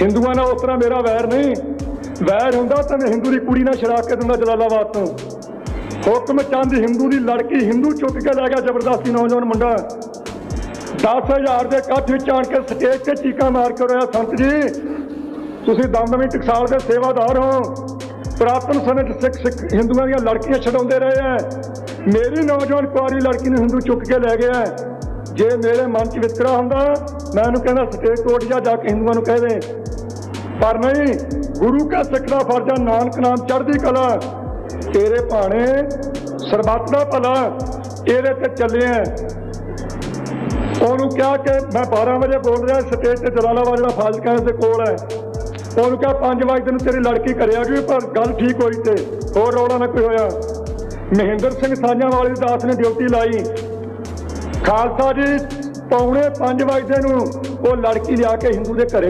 ਹਿੰਦੂਆਂ ਨਾਲ ਉਸ ਤਰ੍ਹਾਂ ਮੇਰਾ ਵੈਰ ਨਹੀਂ। ਵੈਰ ਹੁੰਦਾ ਤਾਂ ਮੈਂ ਹਿੰਦੂ ਦੀ ਕੁੜੀ ਨਾਲ ਛੜਾ ਕੇ ਦਿੰਦਾ ਜਲਾਲਾਬਾਦ ਤੋਂ। ਹੁਕਮ ਚੰਦ ਹਿੰਦੂ ਦੀ ਲੜਕੀ ਹਿੰਦੂ ਚੁੱਕ ਕੇ ਲੈ ਗਿਆ ਜ਼ਬਰਦਸਤੀ ਨੌਜਵਾਨ ਮੁੰਡਾ। 10000 ਦੇ ਇਕੱਠ ਵਿੱਚ ਆਣ ਕੇ ਸਟੇਜ ਤੇ ਚੀਕਾਂ ਮਾਰ ਕੇ ਰੋਇਆ, ਸੰਤ ਜੀ, ਤੁਸੀਂ ਦਮਦਮੀ ਟਕਸਾਲ ਦੇ ਸੇਵਾਦਾਰ ਹੋ। ਪ੍ਰਾਤਨ ਸਮੇਂ 'ਚ ਸਿੱਖ ਸਿੱਖ ਹਿੰਦੂਆਂ ਦੀਆਂ ਲੜਕੀਆਂ ਛਡਾਉਂਦੇ ਰਹੇ ਐ। ਮੇਰੀ ਨੌਜਵਾਨ ਕੁਆਰੀ ਲੜਕੀ ਨੂੰ ਹਿੰਦੂ ਚੁੱਕ ਕੇ ਲੈ ਗਿਆ ਜੇ ਮੇਰੇ ਮਨ 'ਚ ਵਿਤਕਰਾ ਹੁੰਦਾ, ਮੈਂ ਉਹਨੂੰ ਕਹਿੰਦਾ, ਸਟੇਜ ਤੋੜ ਜਾ ਜਾ ਕੇ ਹਿੰਦੂਆਂ ਨੂੰ ਕਹਿ ਦੇ। ਪਰ ਨਹੀਂ, ਗੁਰੂ ਕਾ ਸਿੱਖ ਦਾ ਫਰਜ਼ ਨਾਨਕ ਨਾਮ ਚੜ੍ਹਦੀ ਕਲਾ। ਤੇਰੇ ਭਾਣੇ ਸਰਬੱਤ ਦਾ ਭਲਾ ਇਹਦੇ ਤੇ ਚੱਲੇ ਆ। ਉਹਨੂੰ ਕਿਹਾ ਕਿ ਮੈਂ 12 ਵਜੇ ਬੋਲ ਰਿਹਾ, ਸਟੇਜ ਤੇ ਜਲਾਲਾਬਾਦ ਜਿਹੜਾ ਫਾਜ਼ਿਲਕਾ ਦੇ ਕੋਲ ਹੈ। ਉਹਨੂੰ ਕਿਹਾ 5 ਵਜੇ ਤੈਨੂੰ ਤੇਰੀ ਲੜਕੀ ਕਰਿਆ ਗਈ ਪਰ ਗੱਲ ਠੀਕ ਹੋਈ ਤੇ, ਹੋਰ ਰੌਲਾ ਨਾ ਕੋਈ ਹੋਇਆ। ਮਹਿੰਦਰ ਸਿੰਘ ਸਾਂਝਾਂ ਵਾਲੀ ਦਾਸ ਨੇ ਡਿਊਟੀ ਲਾਈ। ਖਾਲਸਾ ਜੀ ਪੌਣੇ 5 ਵਜੇ ਨੂੰ ਉਹ ਲੜਕੀ ਲਿਆ ਕੇ ਹਿੰਦੂ ਦੇ ਘਰੇ